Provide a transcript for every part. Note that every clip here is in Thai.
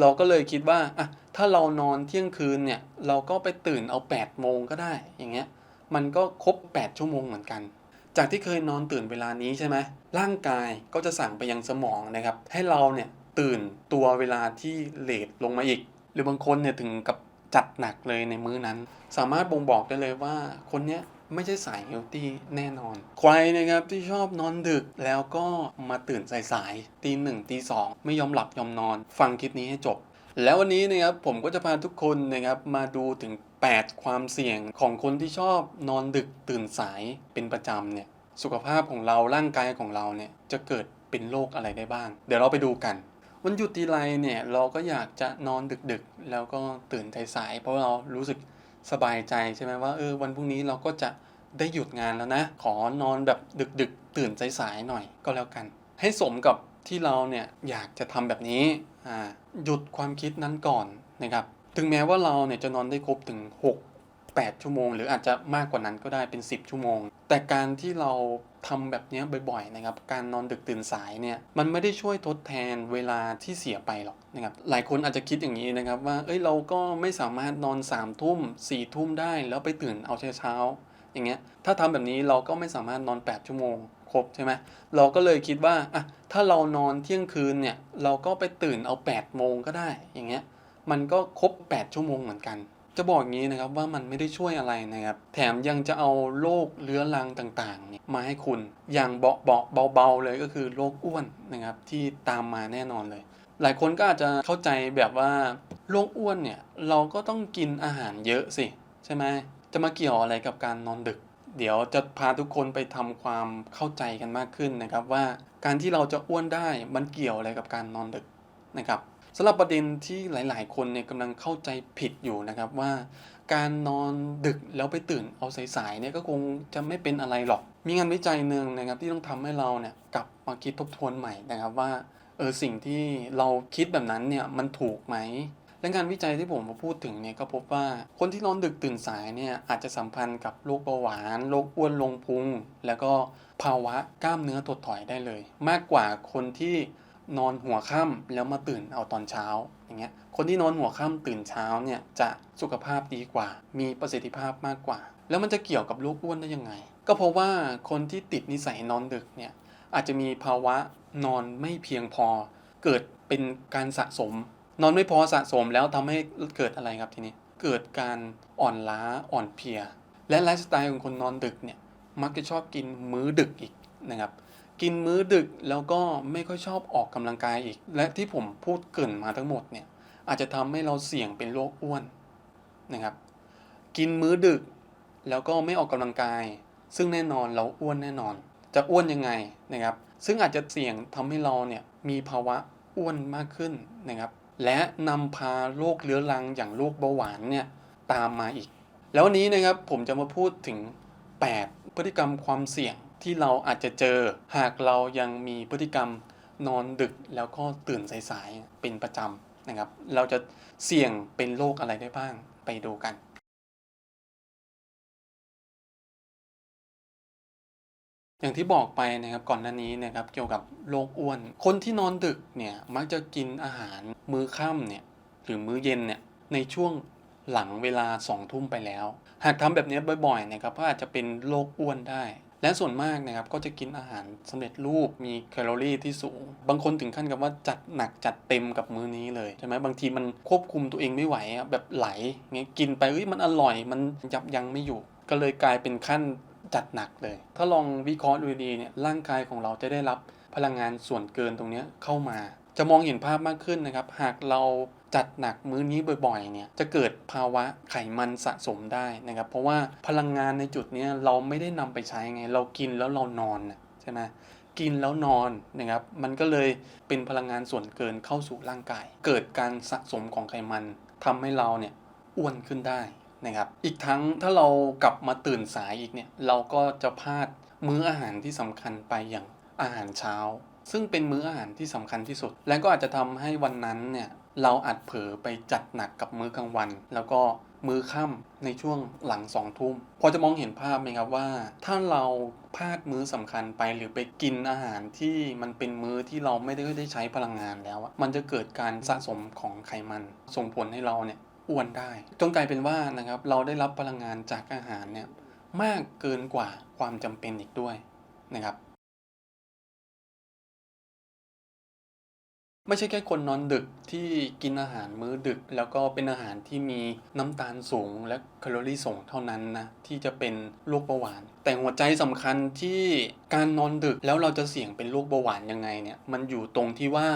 เราก็เลยคิดว่าอะถ้าเรานอนเที่ยงคืนเนี่ยเราก็ไปตื่นเอา8โมงก็ได้อย่างเงี้ยมันก็ครบ 8 ชั่วโมงเหมือนกัน จากที่เคยนอนตื่นเวลานี้ใช่ไหมร่างกายก็จะสั่งไปยังสมองนะครับ ให้เราเนี่ยตื่นตัวเวลาที่เลทลงมาอีก หรือบางคนเนี่ยถึงกับจัดหนักเลยในมื้อนั้น สามารถบ่งบอกได้เลยว่าคนเนี้ย ไม่ใช่สายเฮลตี้แน่นอน ใครนะครับที่ชอบนอนดึกแล้วก็มาตื่นสายๆตีหนึ่งตีสองไม่ยอมหลับยอมนอน ฟังคลิปนี้ให้จบ แล้ววันนี้นะครับผมก็จะพาทุกคนนะครับมาดูถึง 8 ความเสี่ยงของคนที่ชอบนอนดึกตื่นสายเป็นประจำเนี่ยสุขภาพของเราร่างกายของเราเนี่ยจะเกิดเป็นโรคอะไรได้บ้าง เดี๋ยวเราไปดูกันวันหยุดทีไรเนี่ยเราก็อยากจะนอนดึกๆ แล้วก็ตื่นสายๆเพราะเรารู้สึก สบายใจใช่ไหมว่าเออวันพรุ่งนี้เราก็จะได้หยุดงานแล้วนะ ขอนอนแบบดึกๆ ตื่นสายๆหน่อยก็แล้วกัน ให้สมกับที่เราเนี่ยอยากจะทำแบบนี้อ่าหยุดความคิดนั้นก่อนนะครับถึงแม้ว่าเราเนี่ยจะนอนได้ครบถึง 6 8 ชั่วโมง หรืออาจจะมากกว่านั้นก็ได้เป็น 10 ชั่วโมง แต่การที่เราทำแบบนี้บ่อยๆนะครับ การนอนดึกตื่นสายเนี่ย มันไม่ได้ช่วยทดแทนเวลาที่เสียไปหรอกนะครับ หลายคนอาจจะคิดอย่างนี้นะครับ ว่า เอ้ย เราก็ไม่สามารถนอน3ามทุ่มสี่ทุ่มได้แล้วไปตื่นเอาเช้าๆอย่างเงี้ย ถ้าทำแบบนี้เราก็ไม่สามารถนอน 8 ชั่วโมงครบใช่ไหมเราก็เลยคิดว่า อะ ถ้าเรานอนเที่ยงคืนเนี่ย เราก็ไปตื่นเอา8โมงก็ได้ อย่างเงี้ย มันก็ครบ 8 ชั่วโมงเหมือนกัน จะบอกงี้นะครับว่ามันไม่ได้ช่วยอะไรนะครับ แถมยังจะเอาโรคเรื้อรังต่างๆเนี่ยมาให้คุณ อย่างเบาเบาเบาๆเลยก็คือโรคอ้วนนะครับที่ตามมาแน่นอนเลย หลายคนก็อาจจะเข้าใจแบบว่าโรคอ้วนเนี่ยเราก็ต้องกินอาหารเยอะสิใช่ไหมจะมาเกี่ยวอะไรกับการนอนดึก เดี๋ยวจะพาทุกคนไปทำความเข้าใจกันมากขึ้นนะครับว่าการที่เราจะอ้วนได้มันเกี่ยวอะไรกับการนอนดึกนะครับ สำหรับประเด็นที่หลาย ๆ คนเนี่ยกำลังเข้าใจผิดอยู่นะครับว่า การนอนดึกแล้วไปตื่นเอาสายๆเนี่ยก็คงจะไม่เป็นอะไรหรอก มีงานวิจัยหนึ่งนะครับที่ต้องทำให้เราเนี่ยกลับมาคิดทบทวนใหม่นะครับว่าเออสิ่งที่เราคิดแบบนั้นเนี่ยมันถูกไหมและงานวิจัยที่ผมมาพูดถึงเนี่ยก็พบว่าคนที่นอนดึกตื่นสายเนี่ยอาจจะสัมพันธ์กับโรคเบาหวานโรคอ้วนลงพุง แล้วก็ภาวะกล้ามเนื้อถดถอยได้เลย มากกว่าคนที่ นอนหัวค่ำแล้วมาตื่นเอาตอนเช้าอย่างเงี้ยคนที่นอนหัวค่ำตื่นเช้าเนี่ยจะสุขภาพดีกว่า มีประสิทธิภาพมากกว่า แล้วมันจะเกี่ยวกับโรคอ้วนได้ยังไง ก็เพราะว่าคนที่ติดนิสัยนอนดึกเนี่ยอาจจะมีภาวะนอนไม่เพียงพอ เกิดเป็นการสะสม นอนไม่พอสะสมแล้วทำให้เกิดอะไรครับทีนี้เกิดการอ่อนล้าอ่อนเพลีย และไลฟ์สไตล์ของคนนอนดึกเนี่ยมักจะชอบกินมื้อดึกอีกนะครับ กินมื้อดึกแล้วก็ไม่ค่อยชอบออกกำลังกายอีก และที่ผมพูดเกินมาทั้งหมดเนี่ยอาจจะทำให้เราเสี่ยงเป็นโรคอ้วนนะครับ กินมื้อดึกแล้วก็ไม่ออกกำลังกาย ซึ่งแน่นอนเราอ้วนแน่นอน จะอ้วนยังไงนะครับ ซึ่งอาจจะเสี่ยงทำให้เราเนี่ยมีภาวะอ้วนมากขึ้นนะครับ และนำพาโรคเรื้อรังอย่างโรคเบาหวานเนี่ยตามมาอีก แล้ววันนี้นะครับผมจะมาพูดถึง 8 พฤติกรรมความเสี่ยง ที่เราอาจจะเจอ หากเรายังมีพฤติกรรมนอนดึกแล้วก็ตื่นสายๆเป็นประจำนะครับ เราจะเสี่ยงเป็นโรคอะไรได้บ้างไปดูกันอย่างที่บอกไปนะครับก่อนหน้านี้นะครับเกี่ยวกับโรคอ้วน คนที่นอนดึกเนี่ยมักจะกินอาหารมื้อค่ำเนี่ยหรือมื้อเย็นเนี่ยในช่วงหลังเวลา2องทุ่มไปแล้ว หากทำแบบนี้บ่อยๆนะครับก็อาจจะเป็นโรคอ้วนได้ และส่วนมากนะครับก็จะกินอาหารสำเร็จรูปมีแคลอรี่ที่สูง บางคนถึงขั้นกับว่าจัดหนักจัดเต็มกับมื้อนี้เลยใช่ไหมบางทีมันควบคุมตัวเองไม่ไหวอะแบบไหลเงี้ยกินไปเอ้ยมันอร่อยมันยับยั้งไม่อยู่ ก็เลยกลายเป็นขั้นจัดหนักเลย ถ้าลองวิเคราะห์ดูดีเนี่ยร่างกายของเราจะได้รับพลังงานส่วนเกินตรงนี้เข้ามา จะมองเห็นภาพมากขึ้นนะครับ หากเรา จัดหนักมื้อนี้บ่อยๆเนี่ยจะเกิดภาวะไขมันสะสมได้นะครับ เพราะว่าพลังงานในจุดนี้เราไม่ได้นำไปใช้ไง เรากินแล้วเรานอนใช่ไหมกินแล้วนอนนะครับ มันก็เลยเป็นพลังงานส่วนเกินเข้าสู่ร่างกาย เกิดการสะสมของไขมันทำให้เราเนี่ยอ้วนขึ้นได้นะครับ อีกทั้งถ้าเรากลับมาตื่นสายอีกเนี่ยเราก็จะพลาดมื้ออาหารที่สำคัญไปอย่างอาหารเช้าซึ่งเป็นมื้ออาหารที่สำคัญที่สุด และก็อาจจะทำให้วันนั้นเนี่ย เราอาจเผลอไปจัดหนักกับมื้อกลางวัน แล้วก็มื้อค่ำในช่วงหลังสองทุ่มพอจะมองเห็นภาพไหมครับว่า ถ้าเราพลาดมื้อสำคัญไปหรือไปกินอาหารที่มันเป็นมื้อที่เราไม่ได้ได้ใช้พลังงานแล้ว มันจะเกิดการสะสมของไขมันส่งผลให้เราเนี่ยอ้วนได้จนกลายเป็นว่านะครับเราได้รับพลังงานจากอาหารเนี่ยมากเกินกว่าความจำเป็นอีกด้วยนะครับ ไม่ใช่แค่คนนอนดึกที่กินอาหารมื้อดึก แล้วก็เป็นอาหารที่มีน้ำตาลสูงและแคลอรี่สูงเท่านั้นนะที่จะเป็นโรคเบาหวาน แต่หัวใจสำคัญที่การนอนดึกแล้วเราจะเสี่ยงเป็นโรคเบาหวานยังไงเนี่ยมันอยู่ตรงที่ว่า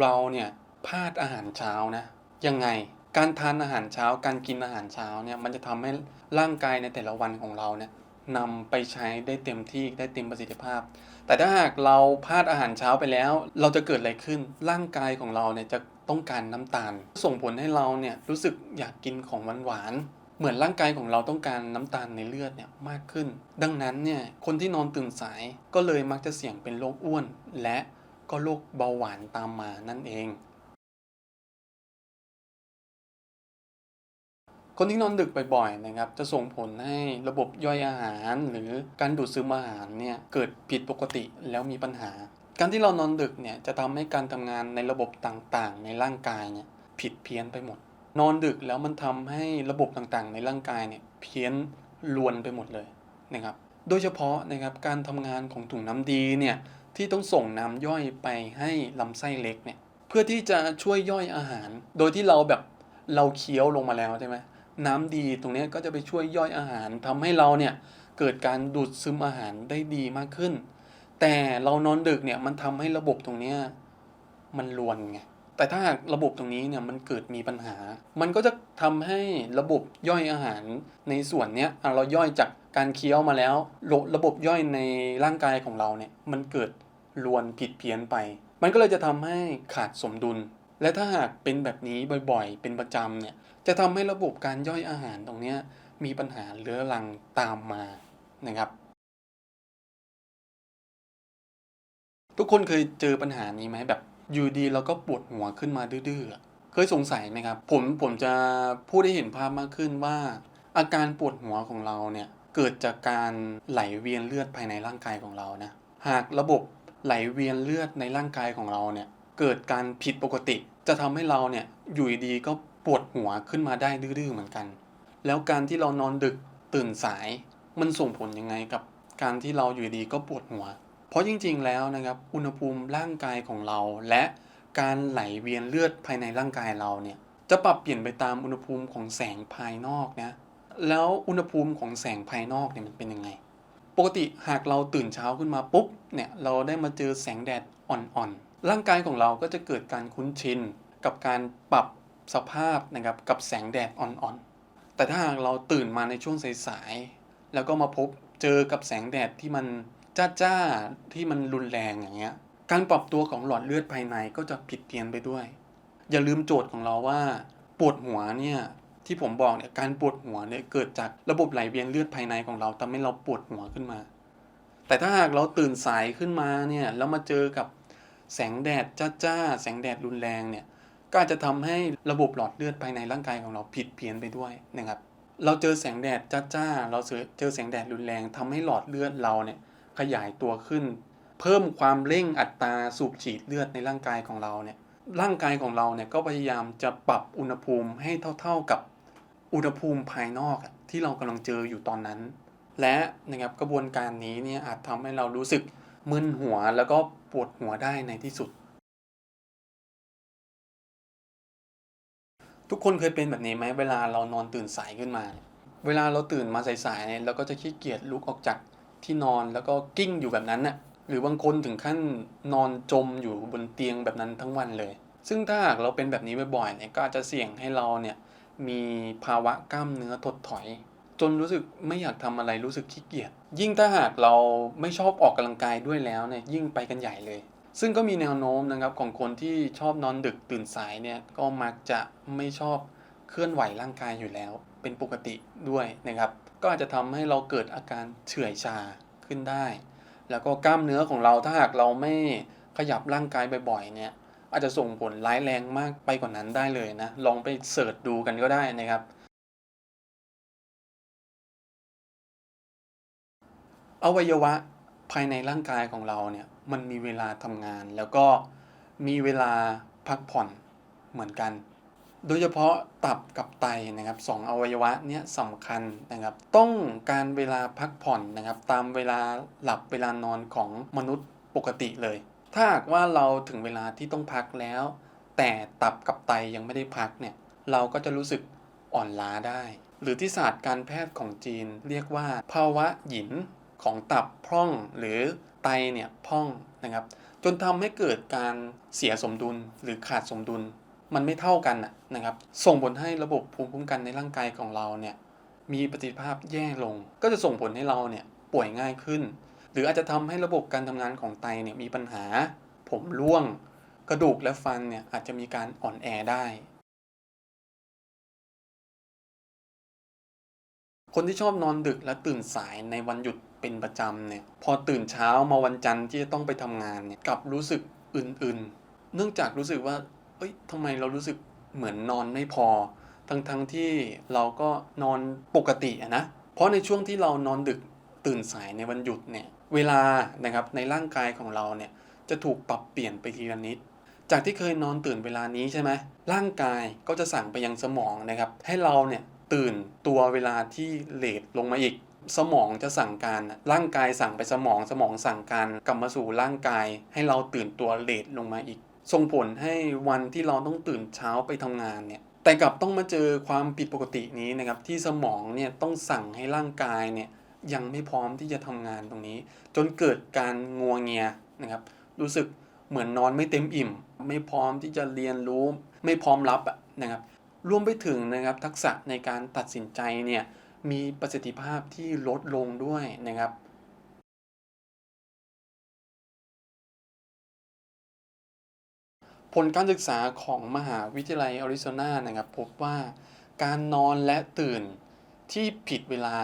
เราเนี่ยพลาดอาหารเช้านะยังไงการทานอาหารเช้าการกินอาหารเช้าเนี่ยมันจะทำให้ร่างกายในแต่ละวันของเราเนี่ยนำไปใช้ได้เต็มที่ได้เต็มประสิทธิภาพ แต่ถ้าหากเราพลาดอาหารเช้าไปแล้ว เราจะเกิดอะไรขึ้น ร่างกายของเราเนี่ยจะต้องการน้ำตาล ส่งผลให้เราเนี่ยรู้สึกอยากกินของหวานๆเหมือนร่างกายของเราต้องการน้ำตาลในเลือดเนี่ยมากขึ้น ดังนั้นเนี่ยคนที่นอนตื่นสายก็เลยมักจะเสี่ยงเป็นโรคอ้วน และก็โรคเบาหวานตามมานั่นเอง คนที่นอนดึกบ่อยๆนะครับจะส่งผลให้ระบบย่อยอาหาร หรือการดูดซึมอาหารเนี่ยเกิดผิดปกติแล้วมีปัญหา การที่เรานอนดึกเนี่ยจะทำให้การทำงานในระบบต่างๆ ในร่างกายเนี่ยผิดเพี้ยนไปหมด นอนดึกแล้วมันทำให้ระบบต่างๆ ในร่างกายเนี่ยเพี้ยนลวนไปหมดเลยนะครับโดยเฉพาะนะครับการทำงานของถุงน้ำดีเนี่ยที่ต้องส่งน้ำย่อยไปให้ลำไส้เล็กเนี่ยเพื่อที่จะช่วยย่อยอาหาร โดยที่เราแบบเราเคี้ยวลงมาแล้วใช่ไหม น้ำดีตรงนี้ก็จะไปช่วยย่อยอาหารทำให้เราเนี่ยเกิดการดูดซึมอาหารได้ดีมากขึ้น แต่เรานอนดึกเนี่ยมันทำให้ระบบตรงนี้มันลวนไงแต่ถ้าหากระบบตรงนี้เนี่ยมันเกิดมีปัญหา มันก็จะทำให้ระบบย่อยอาหารในส่วนเนี้ยเราย่อยจากการเคี้ยวมาแล้วระระบบย่อยในร่างกายของเราเนี่ยมันเกิดลวนผิดเพี้ยนไป มันก็เลยจะทำให้ขาดสมดุล และถ้าหากเป็นแบบนี้บ่อยๆ เป็นประจำเนี่ย จะทำให้ระบบการย่อยอาหารตรงนี้มีปัญหาเรื้อรังตามมานะครับ ทุกคนเคยเจอปัญหานี้ไหมแบบอยู่ดีเราก็ปวดหัวขึ้นมาดื้อๆเคยสงสัยไหมครับ ผมผมจะพูดให้เห็นภาพมากขึ้นว่า อาการปวดหัวของเราเนี่ยเกิดจากการไหลเวียนเลือดภายในร่างกายของเรานะหากระบบไหลเวียนเลือดในร่างกายของเราเนี่ยเกิดการผิดปกติ จะทำให้เราเนี่ยอยู่ดีก็ ปวดหัวขึ้นมาได้ดื้อๆเหมือนกัน แล้วการที่เรานอนดึกตื่นสาย มันส่งผลยังไงกับการที่เราอยู่ดีก็ปวดหัว เพราะจริงๆแล้วนะครับ อุณหภูมิร่างกายของเรา และการไหลเวียนเลือดภายในร่างกายเราเนี่ย จะปรับเปลี่ยนไปตามอุณหภูมิของแสงภายนอกนะ แล้วอุณหภูมิของแสงภายนอกเนี่ยมันเป็นยังไง ปกติหากเราตื่นเช้าขึ้นมาปุ๊บเนี่ยเราได้มาเจอแสงแดดอ่อนๆ ร่างกายของเราก็จะเกิดการคุ้นชินกับการปรับ สภาพนะครับกับแสงแดดอ่อนๆ แต่ถ้าหากเราตื่นมาในช่วงสายๆ แล้วก็มาพบเจอกับแสงแดดที่มันจ้าๆที่มันรุนแรงอย่างเงี้ย การปรับตัวของหลอดเลือดภายในก็จะผิดเพี้ยนไปด้วย อย่าลืมโจทย์ของเราว่า ปวดหัวเนี่ยที่ผมบอกเนี่ยการปวดหัวเนี่ยเกิดจากระบบไหลเวียนเลือดภายในของเราทำให้เราปวดหัวขึ้นมา แต่ถ้าหากเราตื่นสายขึ้นมาเนี่ยแล้วมาเจอกับแสงแดดจ้าๆแสงแดดรุนแรงเนี่ย ก็อาจจะทำให้ระบบหลอดเลือดภายในร่างกายของเราผิดเพี้ยนไปด้วยนะครับ เราเจอแสงแดดจ้าๆ เราเจอแสงแดดรุนแรงทำให้หลอดเลือดเราเนี่ยขยายตัวขึ้น เพิ่มความเร่งอัตราสูบฉีดเลือดในร่างกายของเราเนี่ย ร่างกายของเราเนี่ยก็พยายามจะปรับอุณหภูมิให้เท่า ๆกับอุณหภูมิภายนอกที่เรากำลังเจออยู่ตอนนั้น และนะครับกระบวนการนี้เนี่ยอาจทำให้เรารู้สึกมึนหัวแล้วก็ปวดหัวได้ในที่สุด ทุกคนเคยเป็นแบบนี้ไหมเวลาเรานอนตื่นสายขึ้นมา เวลาเราตื่นมาสายๆเนี่ยเราก็จะขี้เกียจลุกออกจากที่นอนแล้วก็กิ้งอยู่แบบนั้นน่ะหรือบางคนถึงขั้นนอนจมอยู่บนเตียงแบบนั้นทั้งวันเลย ซึ่งถ้าหากเราเป็นแบบนี้บ่อยๆเนี่ยก็อาจจะเสี่ยงให้เราเนี่ยมีภาวะกล้ามเนื้อถดถอย จนรู้สึกไม่อยากทำอะไรรู้สึกขี้เกียจยิ่งถ้าหากเราไม่ชอบออกกำลังกายด้วยแล้วเนี่ยยิ่งไปกันใหญ่เลย ซึ่งก็มีแนวโน้มนะครับของคนที่ชอบนอนดึกตื่นสายเนี่ยก็มักจะไม่ชอบเคลื่อนไหวร่างกายอยู่แล้ว เป็นปกติด้วยนะครับ ก็อาจจะทำให้เราเกิดอาการเฉื่อยชาขึ้นได้ แล้วก็กล้ามเนื้อของเราถ้าหากเราไม่ขยับร่างกายบ่อยๆเนี่ยอาจจะส่งผลร้ายแรงมากไปกว่านนั้นได้เลยนะ ลองไปเสิร์ชดูกันก็ได้นะครับอวัยวะภายในร่างกายของเราเนี่ย มันมีเวลาทำงาน แล้วก็มีเวลาพักผ่อนเหมือนกัน โดยเฉพาะตับกับไตนะครับสองอวัยวะเนี้ยสำคัญนะครับ ต้องการเวลาพักผ่อนนะครับ ตามเวลาหลับเวลานอนของมนุษย์ปกติเลย ถ้าหากว่าเราถึงเวลาที่ต้องพักแล้ว แต่ตับกับไตยังไม่ได้พักเนี่ยเราก็จะรู้สึกอ่อนล้าได้ หรือที่ศาสตร์การแพทย์ของจีนเรียกว่า ภาวะหยินของตับพร่องหรือ ไตเนี่ยพองนะครับ จนทำให้เกิดการเสียสมดุลหรือขาดสมดุลมันไม่เท่ากันนะครับ ส่งผลให้ระบบภูมิคุ้มกันในร่างกายของเราเนี่ยมีประสิทธิภาพแย่ลง ก็จะส่งผลให้เราเนี่ยป่วยง่ายขึ้น หรืออาจจะทำให้ระบบการทำงานของไตเนี่ยมีปัญหา ผมร่วง กระดูกและฟันเนี่ยอาจจะมีการอ่อนแอได้ คนที่ชอบนอนดึกและตื่นสายในวันหยุดเป็นประจำเนี่ย พอตื่นเช้ามาวันจันทร์ที่จะต้องไปทำงานเนี่ยกลับรู้สึกอื่นๆ เนื่องจากรู้สึกว่า เอ้ยทำไมเรารู้สึกเหมือนนอนไม่พอ ทั้งๆทที่เราก็นอนปกติะนะ เพราะในช่วงที่เรานอนดึกตื่นสายในวันหยุดเนี่ย เวลานะครับในร่างกายของเราเนี่ยจะถูกปรับเปลี่ยนไปทีละนิด จากที่เคยนอนตื่นเวลานี้ใช่ไหมร่างกายก็จะสั่งไปยังสมองนะครับ ให้เราเนี่ย ตื่นตัวเวลาที่เลทลงมาอีก สมองจะสั่งการ ร่างกายสั่งไปสมองสมองสั่งการกลับมาสู่ร่างกาย ให้เราตื่นตัวเลทลงมาอีก ส่งผลให้วันที่เราต้องตื่นเช้าไปทำงานเนี่ยแต่กลับต้องมาเจอความผิดปกตินี้นะครับที่สมองเนี่ยต้องสั่งให้ร่างกายเนี่ยยังไม่พร้อมที่จะทำงานตรงนี้ จนเกิดการงัวเงียนะครับ รู้สึกเหมือนนอนไม่เต็มอิ่ม ไม่พร้อมที่จะเรียนรู้ ไม่พร้อมรับนะครับ รวมไปถึงนะครับทักษะในการตัดสินใจเนี่ยมีประสิทธิภาพที่ลดลงด้วยนะครับผลการศึกษาของมหาวิทยาลัยอริโซนานะครับพบว่าการนอนและตื่นที่ผิดเวลา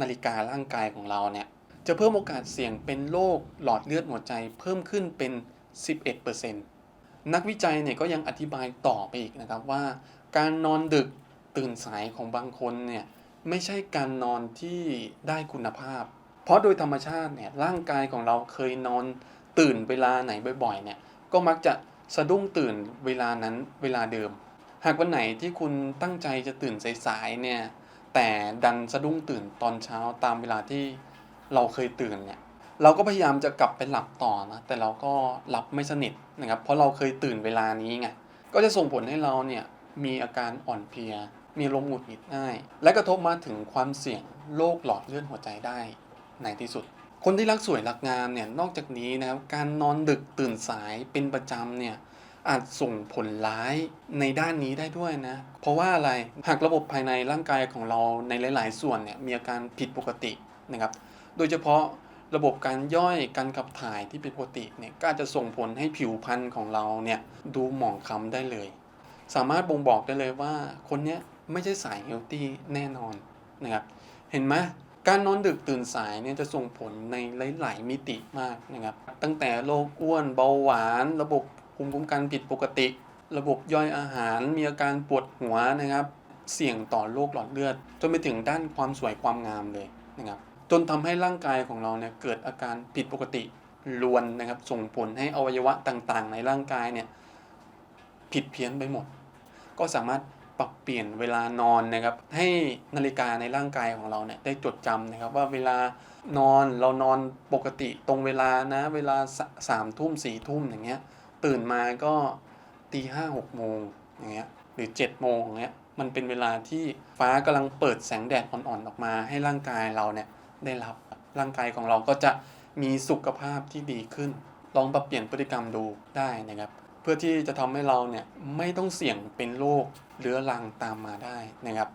นาฬิการ่างกายของเราเนี่ยจะเพิ่มโอกาสเสี่ยงเป็นโรคหลอดเลือดหัวใจเพิ่มขึ้นเป็น 11%นักวิจัยเนี่ยก็ยังอธิบายต่อไปอีกนะครับว่า การนอนดึกตื่นสายของบางคนเนี่ยไม่ใช่การนอนที่ได้คุณภาพ เพราะโดยธรรมชาติเนี่ยร่างกายของเราเคยนอนตื่นเวลาไหนบ่อยๆเนี่ยก็มักจะสะดุ้งตื่นเวลานั้นเวลาเดิม หากวันไหนที่คุณตั้งใจจะตื่นสายๆเนี่ยแต่ดันสะดุ้งตื่นตอนเช้าตามเวลาที่เราเคยตื่นเนี่ยเราก็พยายามจะกลับไปหลับต่อนะแต่เราก็หลับไม่สนิทนะครับเพราะเราเคยตื่นเวลานี้ไงก็จะส่งผลให้เราเนี่ย มีอาการอ่อนเพลีย มีลมหงุดหงิดง่าย และกระทบมาถึงความเสี่ยงโรคหลอดเลือดหัวใจได้ในที่สุด คนที่รักสวยรักงามเนี่ยนอกจากนี้นะครับการนอนดึกตื่นสายเป็นประจำเนี่ยอาจส่งผลร้ายในด้านนี้ได้ด้วยนะ เพราะว่าอะไรหากระบบภายในร่างกายของเราในหลาย ๆ ส่วนเนี่ยมีอาการผิดปกตินะครับ โดยเฉพาะระบบการย่อยการขับถ่ายที่ผิดปกติเนี่ยก็อาจจะส่งผลให้ผิวพรรณของเราเนี่ยดูหมองคล้ำได้เลย สามารถบ่งบอกได้เลยว่าคนนี้ไม่ใช่สายเฮลตี้แน่นอนนะครับ เห็นไหมการนอนดึกตื่นสายเนี่ยจะส่งผลในหลาย ๆ มิติมากนะครับ ตั้งแต่โรคอ้วนเบาหวาน ระบบภูมิคุ้มกันผิดปกติ ระบบย่อยอาหารมีอาการปวดหัวนะครับ เสี่ยงต่อโรคหลอดเลือด จนไปถึงด้านความสวยความงามเลยนะครับ จนทำให้ร่างกายของเราเนี่ยเกิดอาการผิดปกติลวนนะครับ ส่งผลให้อวัยวะต่าง ๆ ในร่างกายเนี่ยผิดเพี้ยนไปหมด ก็สามารถปรับเปลี่ยนเวลานอนนะครับ ให้นาฬิกาในร่างกายของเราเนี่ยได้จดจำนะครับว่าเวลานอนเรานอนปกติตรงเวลานะเวลาสสามทุ่มสี่ทุ่มอย่างเงี้ยตื่นมาก็ตีห้าหกโมงอย่างเงี้ยหรือเจ็ดโมงอย่างเงี้ยมันเป็นเวลาที่ฟ้ากำลังเปิดแสงแดดอ่อนๆออกมา ให้ร่างกายเราเนี่ยได้รับร่างกายของเราก็จะมีสุขภาพที่ดีขึ้น ลองปรับเปลี่ยนพฤติกรรมดูได้นะครับ เพื่อที่จะทำให้เราเนี่ยไม่ต้องเสี่ยงเป็นโรคเรื้อรังตามมาได้นะครับ